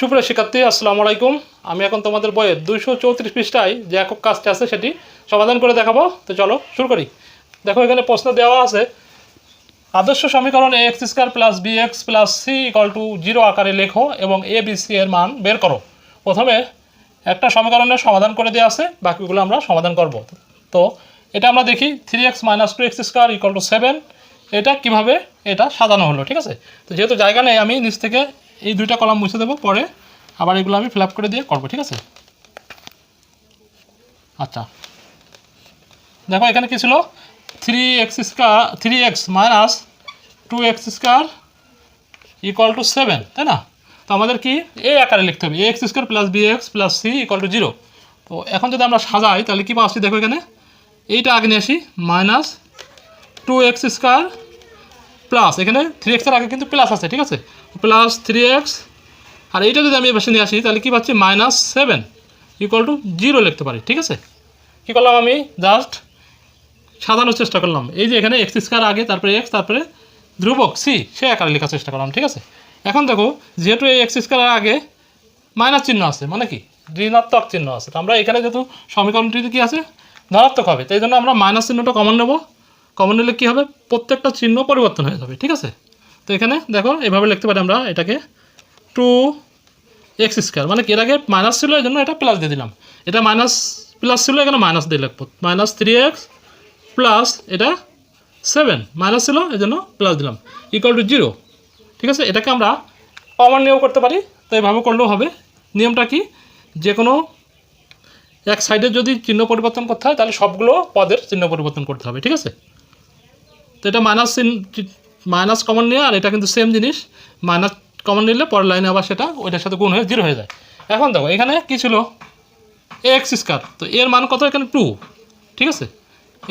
সুপ্রিয় শিক্ষার্থী, আসসালামু আলাইকুম। আমি এখন তোমাদের বইয়ের দুইশো চৌত্রিশ পৃষ্ঠায় যে একক কাজটি আছে সেটি সমাধান করে দেখাবো। তো চলো, শুরু করি। দেখো, এখানে প্রশ্ন দেওয়া আছে, আদর্শ সমীকরণ A X square plus B X plus C equal to zero আকারে লেখো এবং এ বি সি এর মান বের করো। প্রথমে একটা সমীকরণের সমাধান করে দেওয়া আছে, বাকিগুলো আমরা সমাধান করব। তো এটা আমরা দেখি three X minus two X square equal to seven এটা কীভাবে এটা সাজানো হলো, ঠিক আছে? তো যেহেতু জায়গা নেই, আমি নিচ থেকে এই দুইটা কলাম মুছে দেবো, পরে আবার এগুলো আমি ফিল করে দিয়ে করব, ঠিক আছে? আচ্ছা। দেখো, এখানে কি ছিল? Three X square three X minus two X square equal to seven তাই না? তো আমাদের কি? এ আকারে লিখতে হবে A X square plus B X plus C equal to zero তো এখন যদি আমরা সাজাই, তাহলে কী পাচ্ছি দেখো এখানে। এইটা আগে নিয়ে আসি minus two X square plus এখানে থ্রি এক্সের আগে কিন্তু প্লাস আছে, ঠিক আছে? প্লাস থ্রি এক্স আর এইটা যদি আমি এবার নিয়ে আসি, তাহলে কী পাচ্ছি? Minus seven equal to zero লিখতে পারি, ঠিক আছে? কী করলাম আমি? জাস্ট সাজানোর চেষ্টা করলাম। এই যে এখানে এক্স স্কোয়ার আগে, তারপরে এক্স তারপরে ধ্রুবক সি সে আকারে লেখার চেষ্টা করলাম, ঠিক আছে? এখন দেখো, যেহেতু এই এক্স স্কোয়ার আগে মাইনাস চিহ্ন আছে মানে কি? ঋণাত্মক চিহ্ন আছে। তো আমরা এখানে যেহেতু সমীকরণটিতে কী আছে? ধনাত্মক হবে তাই জন্য আমরা মাইনাস চিহ্নটা কমন নেব। কমন নিলে কী হবে? প্রত্যেকটা চিহ্ন পরিবর্তন হয়ে যাবে, ঠিক আছে? তো এখানে দেখো, এভাবে লিখতে পারি আমরা এটাকে টু এক্স স্কোয়ার মানে এর আগে মাইনাস ছিল এই জন্য এটা প্লাস দিয়ে দিলাম। এটা মাইনাস প্লাস ছিল, এখানে মাইনাস দিয়ে লিখব। মাইনাস থ্রি এক্স প্লাস এটা সেভেন মাইনাস ছিল এই জন্য প্লাস দিলাম। ইকুয়াল টু জিরো ঠিক আছে? এটাকে আমরা কমন নিয়েও করতে পারি। তো এভাবে করলেও হবে। নিয়মটা কি? যে কোনো এক সাইডে যদি চিহ্ন পরিবর্তন করতে হয়, তাহলে সবগুলো পদের চিহ্ন পরিবর্তন করতে হবে, ঠিক আছে? তো এটা মাইনাস মাইনাস কমন নিয়ে, আর এটা কিন্তু সেম জিনিস। মাইনাস কমন নিলে পরের লাইনে আবার সেটা, ওইটার সাথে গুণ হয়ে জিরো হয়ে যায়। এখন দেখো, এখানে কী ছিল? এক্স স্কোয়ার তো এর মান কত এখানে? টু ঠিক আছে?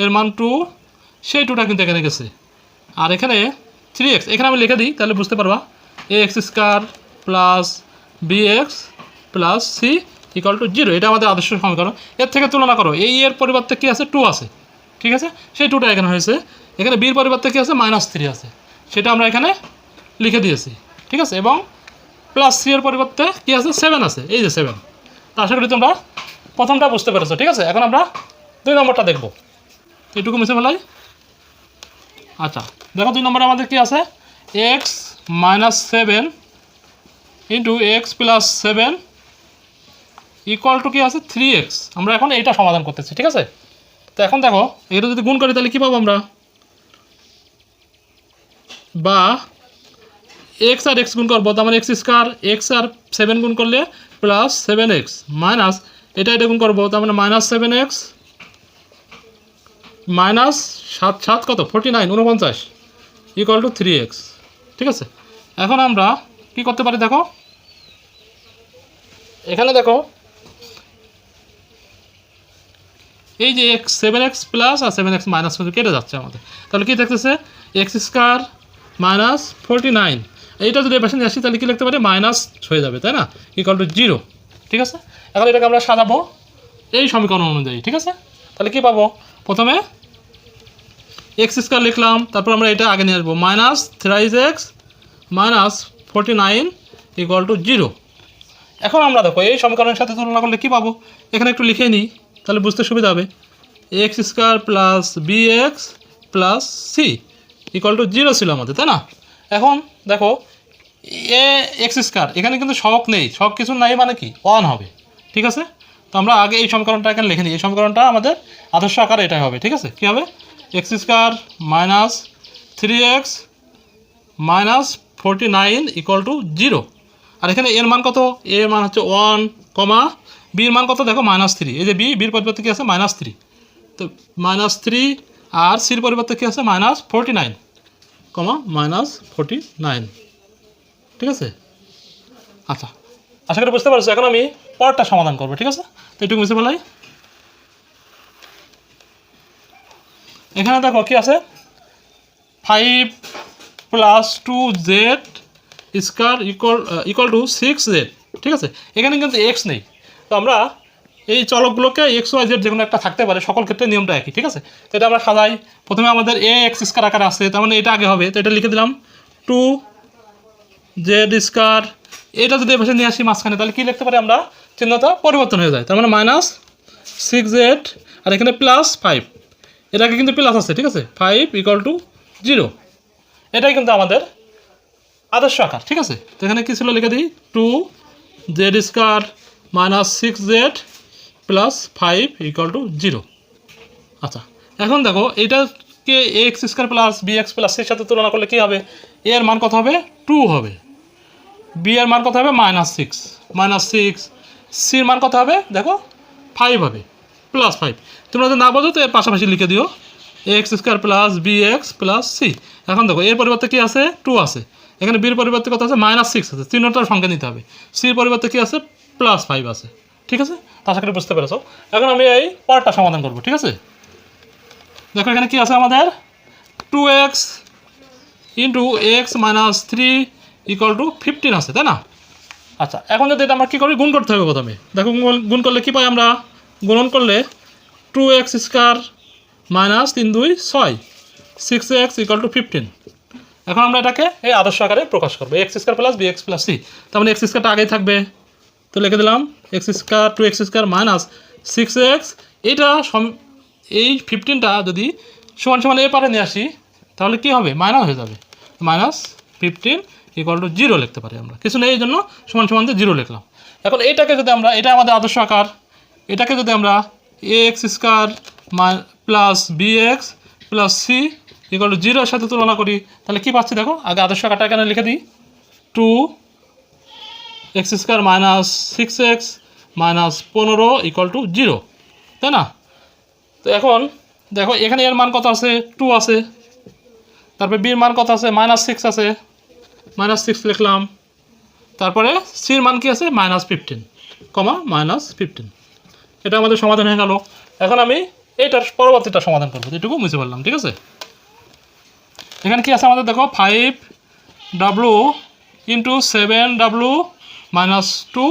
এর মান টু সেই টুটা কিন্তু এখানে গেছে। আর এখানে থ্রি এক্স এখানে আমি লিখে দিই, তাহলে বুঝতে পারবা। A X square plus B X plus C equal to zero এটা আমাদের আদর্শ সমীকরণ। এর থেকে তুলনা করো, এই এর পরিবর্তে কী আছে? টু আছে। ঠিক আছে? সেই টুটা এখানে হয়েছে। এখানে বির পরিবর্তে কী আছে? মাইনাস থ্রি আছে। সেটা আমরা এখানে লিখে দিয়েছি। ঠিক আছে? এবং প্লাস সি এর পরিবর্তে কী আছে? সেভেন আছে। এই যে সেভেন তা আশা করি তোমরা প্রথমটা বুঝতে পেরেছ। ঠিক আছে? এখন আমরা দুই নম্বরটা দেখব। এটুকু মিশে ফেলাই। আচ্ছা দেখো দুই নম্বরে আমাদের কি আছে? X minus seven into X plus seven equal to কি আছে? থ্রি এক্স আমরা এখন এইটা সমাধান করতেছি। ঠিক আছে? তো এখন দেখো, এটা যদি গুণ করি তাহলে কী পাবো আমরা? বা এক্স আর এক্স গুণ করব, তার মানে এক্স স্কোয়ার এক্স আর সেভেন গুণ করলে প্লাস সেভেন এক্স মাইনাস এটা এটা গুণ করব, তার মানে মাইনাস সেভেন এক্স মাইনাস সাত সাত কত? ফোরটি নাইন উনপঞ্চাশ ইকুয়াল টু থ্রি এক্স ঠিক আছে? এখন আমরা কি করতে পারি দেখো? এখানে দেখো, এই যে এক্স সেভেন এক্স প্লাস আর সেভেন এক্স মাইনাস কেটে যাচ্ছে আমাদের। তাহলে কী দেখতেছে? X square minus forty nine. এইটা যদি এপাশে আসি, তাহলে কী লিখতে পারি? মাইনাস হয়ে যাবে, তাই না? ইকুয়াল টু জিরো ঠিক আছে? এখন এটাকে আমরা সাজাবো এই সমীকরণ অনুযায়ী, ঠিক আছে? তাহলে কী পাবো? প্রথমে এক্স স্কোয়ার লিখলাম, তারপর আমরা এটা আগে নিয়ে আসব। Minus thrice X minus forty nine equal to zero এখন আমরা দেখো, এই সমীকরণের সাথে তুলনা করলে কী পাবো? এখানে একটু লিখে নিই, তাহলে বুঝতে সুবিধা হবে। X square plus B X plus C equal to zero ছিল আমাদের, তাই না? এখন দেখো, এ এক্স স্কোয়ার এখানে কিন্তু শখ নেই, শখ কিছু নাই মানে কি? ওয়ান হবে, ঠিক আছে? তো আমরা আগে এই সমীকরণটা এখানে লিখে নিই, এই সমীকরণটা আমাদের আদর্শ আকার এটাই হবে, ঠিক আছে? কী হবে? X square minus three X minus forty nine equal to zero আর এখানে এর মান কত? এর মান হচ্ছে ওয়ান কমা বির মান কত? দেখো মাইনাস থ্রি এই যে বি বির পরিবর্তে কী আছে? মাইনাস থ্রি তো মাইনাস থ্রি আর সির পরিবর্তে কী আছে? মাইনাস ফোরটি নাইন কমা মাইনাস ফোরটি নাইন। ঠিক আছে? আচ্ছা আশা করি বুঝতে পারছ, এখন আমি পরেরটা সমাধান করব, ঠিক আছে? তো এটুকু বুঝতে পারলাই এখানে দেখো কি আছে? Five plus two Z square equal equal to six Z. ঠিক আছে? এখানে কিন্তু এক্স নেই। তো আমরা এই চলকগুলোকে এক্স ওয়াই জেড যে কোনো একটা থাকতে পারে, সকল ক্ষেত্রে নিয়মটা একই, ঠিক আছে? তো এটা আমরা সাজাই। প্রথমে আমাদের এ এক্স স্কোয়ার আকারে আছে তার মানে এটা আগে হবে। তো এটা লিখে দিলাম, টু জেড স্কোয়ার, এটা যদি এপাশে নিয়ে আসি মাঝখানে, তাহলে কী লিখতে পারি আমরা? চিহ্নটা পরিবর্তন হয়ে যায়, তার মানে মাইনাস সিক্স জেড আর এখানে প্লাস ফাইভ এটাকে কিন্তু প্লাস আছে, ঠিক আছে? ফাইভ ইকুয়াল টু জিরো এটাই কিন্তু আমাদের আদর্শ আকার, ঠিক আছে? তো এখানে কী ছিল? লিখে দিই two Z square minus six Z plus five equal to zero আচ্ছা এখন দেখো, এটাকে X square plus B X plus সির সাথে তুলনা করলে কী হবে? এ এর মান কত হবে? টু হবে। বি এর মান কত হবে? মাইনাস সিক্স মাইনাস সিক্স সির মান কত হবে? দেখো ফাইভ হবে। প্লাস ফাইভ তোমরা যদি না বোঝো, তো এর পাশাপাশি লিখে দিও। X square plus B X plus C এখন দেখো, এর পরিবর্তে কী আছে? টু আছে। এখানে বির পরিবর্তে কত আছে? মাইনাস সিক্স আছে। তিনটার সংখ্যা নিতে হবে। সির পরিবর্তে কী আছে? প্লাস ফাইভ আছে। ঠিক আছে? আশা করি বুঝতে পেরেছ। এখন আমি এই পার্টটা সমাধান করব, ঠিক আছে? দেখো এখানে কি আছে আমাদের? Two X into X minus three equal to fifteen আছে, তাই না? আচ্ছা এখন যদি এটা আমরা কী করি? গুণ করতে হবে প্রথমে। দেখো, গুণ- গুণ করলে কী পাই আমরা? গুণন করলে টু এক্স স্কোয়ার মাইনাস তিন দুই ছয় six X equal to fifteen এখন আমরা এটাকে এই আদর্শ আকারে প্রকাশ করব। X square plus B X plus C তার মানে এক্স স্কোয়ারটা আগেই থাকবে। তো লিখে দিলাম X square two X square minus six X এইটা এই ফিফটিনটা যদি সমান সমান এ পারে নিয়ে আসি, তাহলে কী হবে? মাইনাস হয়ে যাবে। Minus fifteen equal to zero লিখতে পারি আমরা। কিছু নেই, এই জন্য সমান সমান জিরো লিখলাম। এখন এইটাকে যদি আমরা এটা আমাদের আদর্শ আকার। এটাকে যদি আমরা A X square plus B X plus C equal to জিরোর সাথে তুলনা করি, তাহলে কী পাচ্ছি দেখো? আগে আদর্শ আকারটা এখানে লিখে দিই। Two X square minus six X minus পনেরো ইকুয়াল টু জিরো তাই না? তো এখন দেখো, এখানে এর মান কত আছে? টু আছে। তারপরে বির মান কত আছে? মাইনাস সিক্স আছে। মাইনাস সিক্স লিখলাম। তারপরে সির মান কি আছে? মাইনাস ফিফটিন কমা মাইনাস ফিফটিন এটা আমাদের সমাধান হয়ে গেল। এখন আমি এইটার পরবর্তীটা সমাধান করব। এটুকু বুঝতে পারলাম ঠিক আছে? এখানে কি আছে আমাদের? দেখো five W into seven W minus two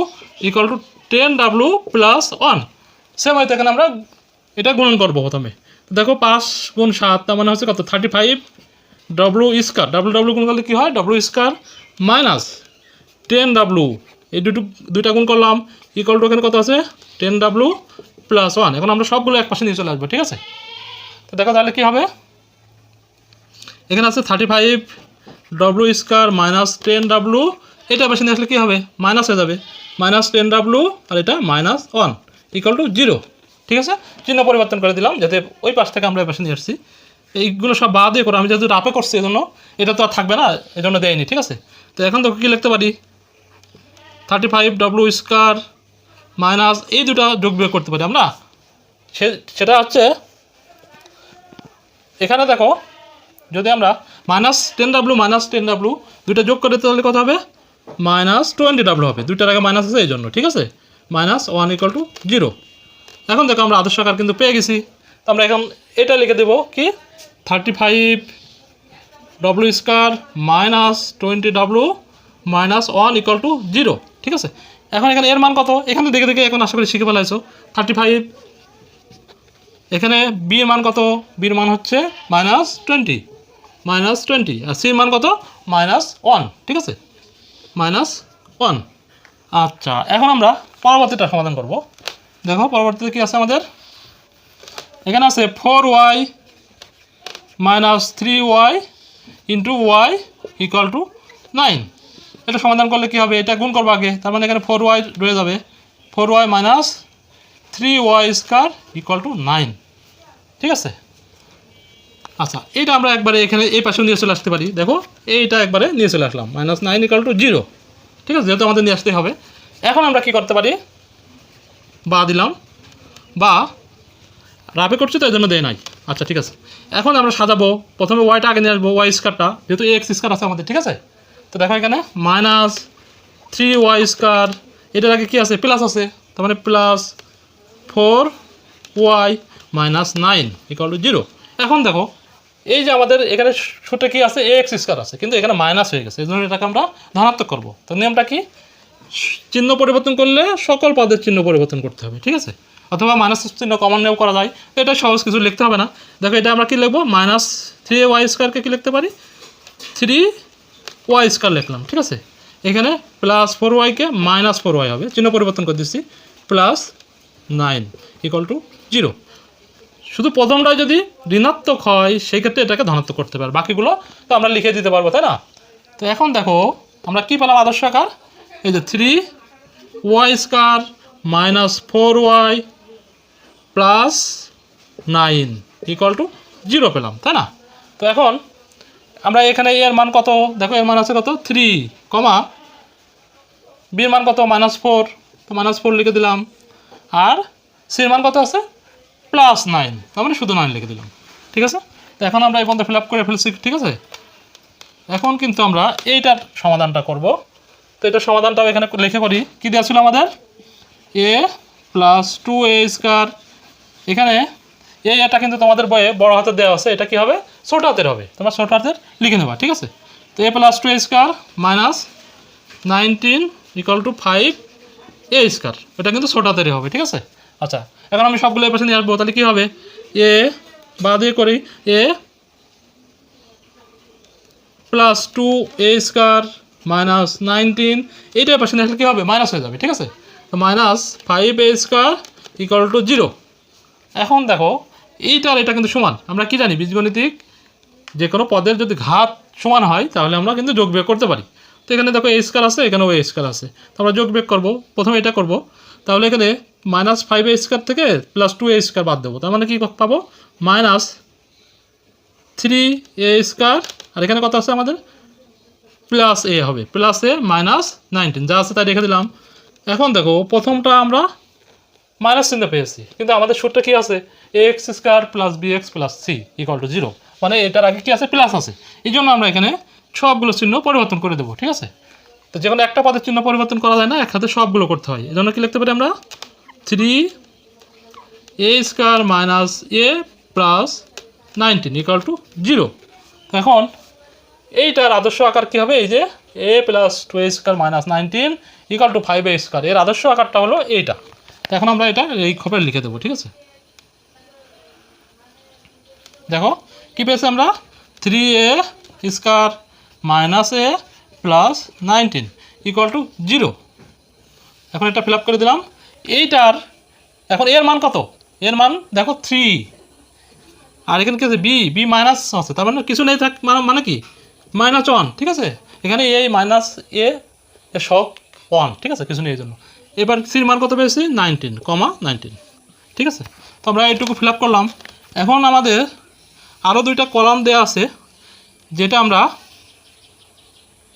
equal to ten W plus one. Same হয়তো এখানে আমরা এটা গুণন করব প্রথমে। দেখো পাঁচ গুণ সাত, তার মানে হচ্ছে কত? Thirty five W square W W গুণ করলে কী হয়? W square minus ten W এই দুটো, দুইটা গুণ করলাম ইকুয়াল টু এখানে কত আছে? টেন ডাব্লু প্লাস ওয়ান এখন আমরা সবগুলো এক পাশে নিয়ে চলে আসব, ঠিক আছে? তো দেখো তাহলে কী হবে? এখানে আছে thirty five W square minus ten W এটা পাশে নিয়ে আসলে কী হবে? মাইনাস হয়ে যাবে। মাইনাস টেন ডাব্লু আর এটা minus one equal to zero ঠিক আছে? চিহ্ন পরিবর্তন করে দিলাম যাতে ওই পাশ থেকে আমরা এই নিয়ে আসছি। এইগুলো সব বাদ দিয়ে করে আমি যেহেতু রাপে করছি এজন্য এটা তো আর থাকবে না এই জন্য দেয়নি, ঠিক আছে? তো এখন তো কী লিখতে পারি? Thirty five W square minus এই দুটো যোগ বিয়োগ করতে পারি আমরা। সে, সেটা হচ্ছে, এখানে দেখো, যদি আমরা minus ten W minus ten W দুইটা যোগ করে তাহলে কত হবে? মাইনাস টোয়েন্টি ডাব্লু হবে। দুইটার আগে মাইনাস আছে এই জন্য ঠিক আছে? Minus one equal to zero. এখন দেখো আমরা আদর্শ আকার কিন্তু পেয়ে গেছি। তো আমরা এখন এটা লিখে দেবো কি? Thirty five W square minus twenty W minus one equal to zero ঠিক আছে? এখন এখানে এর মান কত? এখানে দেখে দেখে এখন আশা করি শিখে ফেলাইছো। থার্টি ফাইভ এখানে বি এর মান কত? বির মান হচ্ছে মাইনাস টোয়েন্টি মাইনাস টোয়েন্টি আর সির মান কত? মাইনাস ওয়ান ঠিক আছে? Minus one. আচ্ছা এখন আমরা পরবর্তীটা সমাধান করব। দেখো, পরবর্তীতে কী আছে আমাদের? এখানে আছে four Y minus three Y into Y equal to nine এটা সমাধান করলে কী হবে? এটা গুণ করব আগে। তার মানে এখানে ফোর ওয়াই রয়ে যাবে। Four Y minus three Y square equal to nine ঠিক আছে? আচ্ছা এইটা আমরা একবারে এখানে এই পাশেও নিয়ে চলে আসতে পারি। দেখো, এইটা একবারে নিয়ে চলে আসলাম। Minus nine equal to zero ঠিক আছে, যেহেতু আমাদের নিয়ে আসতে হবে। এখন আমরা কি করতে পারি? বা দিলাম। বা রাপে করছি তো এই জন্য দেয় নাই। আচ্ছা ঠিক আছে। এখন আমরা সাজাবো। প্রথমে ওয়াইটা আগে নিয়ে আসব ওয়াই স্কারটা যেহেতু এক্স স্কার আছে আমাদের, ঠিক আছে? তো দেখো এখানে মাইনাস থ্রি ওয়াই স্কার এটার আগে কী আছে? প্লাস আছে। তার মানে plus four Y minus nine equal to zero এখন দেখো এই যে আমাদের এখানে সূত্রে কি আছে? এ এক্স স্কোয়ার আছে। কিন্তু এখানে মাইনাস হয়ে গেছে। এই জন্য এটাকে আমরা ধনাত্মক করব। তো নিয়মটা কি? চিহ্ন পরিবর্তন করলে সকল পদের চিহ্ন পরিবর্তন করতে হবে, ঠিক আছে? অথবা মাইনাস চিহ্ন কমন নিয়েও করা যায়। তো এটা সহজ কিছু লিখতে হবে না। দেখো, এটা আমরা কি লিখব? মাইনাস থ্রি ওয়াই স্কোয়ারকে কী লিখতে পারি? থ্রি ওয়াই স্কোয়ার লিখলাম, ঠিক আছে? এখানে প্লাস ফোর ওয়াইকে মাইনাস ফোর ওয়াই হবে। চিহ্ন পরিবর্তন করে দিচ্ছি। Plus nine equal to zero শুধু প্রথমটাই যদি ঋণাত্মক হয় সেই ক্ষেত্রে এটাকে ধনাত্মক করতে পারে। বাকিগুলো তো আমরা লিখে দিতে পারব, তাই না? তো এখন দেখো, আমরা কী পেলাম আদর্শ আকার? এই যে three Y square minus four Y plus nine equal to zero পেলাম, তাই না? তো এখন আমরা এখানে এর মান কত? দেখো, এর মান আছে কত? থ্রি কমা। বির মান কত? মাইনাস ফোর তো মাইনাস ফোর লিখে দিলাম। আর সির মান কত আছে? প্লাস নাইন তার মানে শুধু নাইন লিখে দিলাম। ঠিক আছে? তো এখন আমরা এই পর্যন্ত ফিল আপ করে ফেলছি, ঠিক আছে? এখন কিন্তু আমরা এইটার সমাধানটা করব। তো এটার সমাধানটাও এখানে লিখে করি। কী দেওয়া ছিল আমাদের? A plus two A square এখানে এই এটা কিন্তু তোমাদের বইয়ে বড় হাতের দেওয়া আছে। এটা কি হবে? ছোট হাতের হবে। তোমরা ছোট হাতের লিখে নেবা, ঠিক আছে? তো A plus two A square minus nineteen equal to five A square এটা কিন্তু ছোট হাতেরই হবে, ঠিক আছে? আচ্ছা এখন আমি সবগুলো এর পাশে নিয়ে আসব, তাহলে কী হবে? এ, বা দিয়ে করি, A plus two A square minus nineteen এইটার পাশে নিয়ে আসলে কী হবে? মাইনাস হয়ে যাবে, ঠিক আছে? তো minus five A square equal to zero এখন দেখো, এইটার এটা কিন্তু সমান। আমরা কি জানি, বীজগণিতিক যে কোনো পদের যদি ঘাত সমান হয়, তাহলে আমরা কিন্তু যোগ বিয়োগ করতে পারি। তো এখানে দেখো এ স্কার আছে, এখানেও এ স্কার আছে। তো আমরা যোগ বিয়োগ করব, প্রথমে এটা করব। তাহলে এখানে মাইনাস ফাইভ এ স্কার থেকে প্লাস টু এ স্কার বাদ দেবো। তার মানে কি পাবো? মাইনাস থ্রি এ স্কার আর এখানে কত আছে আমাদের? প্লাস এ হবে। প্লাস এ মাইনাস নাইনটিন যা আছে তাই রেখে দিলাম। এখন দেখো, প্রথমটা আমরা মাইনাস চিহ্ন পেয়েছি। কিন্তু আমাদের সূত্রে কী আছে? A X square plus B X plus C equal to zero মানে এটার আগে কি আছে? প্লাস আছে। এই জন্য আমরা এখানে সবগুলো চিহ্ন পরিবর্তন করে দেবো, ঠিক আছে? তো যে কোনো একটা পদের চিহ্ন পরিবর্তন করা যায় না, এক হাতে সবগুলো করতে হয়। এই জন্য কি লিখতে পারি আমরা? Three A square minus A plus nineteen equal to zero এখন এইটার আদর্শ আকার কী হবে? এই যে A plus two A square minus nineteen equal to five A square এর আদর্শ আকারটা হলো এইটা। এখন আমরা এটা এই খবরে লিখে দেবো, ঠিক আছে? দেখো, কী পেয়েছি আমরা? Three a square minus a plus nineteen equal to zero এখন এটা ফিল করে দিলাম। এইটার, এখন এর মান কত? এর মান দেখো থ্রি আর এখানে কি আছে? বি বি মাইনাস আছে। তার মানে কিছু নেই থাক মানে মানে কি? মাইনাস ওয়ান ঠিক আছে? এখানে এই মাইনাস এ এ সব ওয়ান ঠিক আছে? কিছু নেই এই জন্য। এবার সির মান কত পেয়েছি? নাইনটিন কমা নাইনটিন ঠিক আছে? তো আমরা এইটুকু ফিল করলাম। এখন আমাদের আরও দুইটা কলাম দেওয়া আছে, যেটা আমরা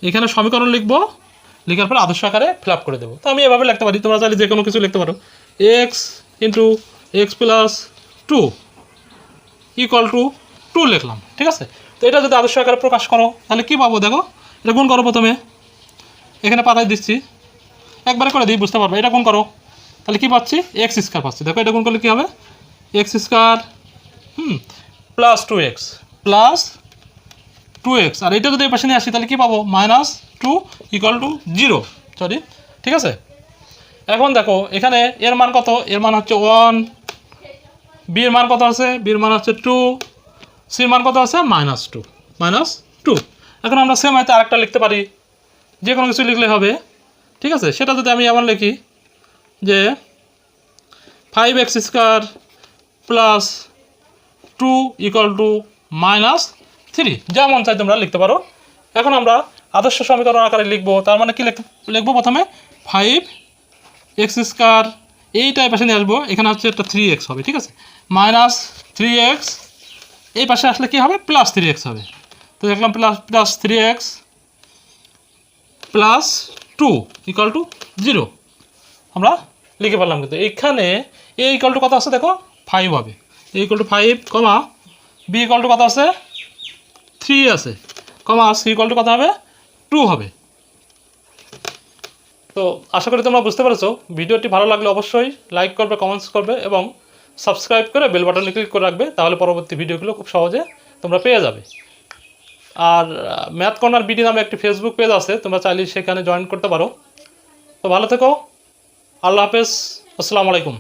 এখানে সমীকরণ লিখব। লেখার পর আদর্শ আকারে ফিল করে দেবো। তো আমি এভাবে লিখতে পারি। তোমরা চাইলে যে কোনো কিছু লিখতে পারো। X into x plus two equal to two লিখলাম। ঠিক আছে? তো এটা যদি আদর্শ আকারে প্রকাশ করো, তাহলে কী পাবো দেখো? এটা গুণ করো প্রথমে। এখানে পাতায় দিচ্ছি। একবারে করে দিই, বুঝতে পারবে? এটা গুণ করো। তাহলে কী পাচ্ছি? এক্স স্কোয়ার পাচ্ছি। দেখো, এটা গুণ করলে কী হবে? X square hmm plus two x plus two x আর এটা যদি পাশে নিয়ে আসি, তাহলে কী পাবো? Minus two equal to zero sorry ঠিক আছে? এখন দেখো, এখানে এর মান কত? এর মান হচ্ছে ওয়ান বির মান কত আছে? বির মান হচ্ছে টু সির মান কত আছে? মাইনাস টু মাইনাস টু এখন আমরা সেম হয়তো আরেকটা লিখতে পারি। যে কোনো কিছু লিখলে হবে। ঠিক আছে? সেটা যদি আমি এমন লিখি, যে five x square plus two equal to minus three যেমন চাই তোমরা লিখতে পারো। এখন আমরা আদর্শ সমীকরণ আকারে লিখব। তার মানে কি লিখ- লিখব প্রথমে ফাইভ এক্স স্কোয়ার এই টাইপ পাশে নিয়ে আসব। এখানে হচ্ছে একটা থ্রি এক্স হবে, ঠিক আছে? মাইনাস থ্রি এক্স এই পাশে আসলে কি হবে? প্লাস থ্রি এক্স হবে। তো দেখলাম plus plus three x plus two equal to zero আমরা লিখে পারলাম কিন্তু। এখানে এ ইকুয়াল টু কত আছে? দেখো ফাইভ হবে। A equal to five comma b equal to কত আছে? থ্রি আছে। কমা সি ইকুয়াল টু কত হবে? টু হবে। তো আশা করি তোমরা বুঝতে পেরেছ। ভিডিওটি ভালো লাগলে অবশ্যই লাইক করবে কমেন্টস করবে এবং সাবস্ক্রাইব করে বেল বাটনে ক্লিক করে রাখবে, তাহলে পরবর্তী ভিডিওগুলো খুব সহজে তোমরা পেয়ে যাবে। আর ম্যাথ কর্নার বিডি নামে একটি ফেসবুক পেজ আছে, তোমরা চাইলে সেখানে জয়েন করতে পারো। তো ভালো থেকো। আল্লাহ হাফেজ। আসসালামু আলাইকুম।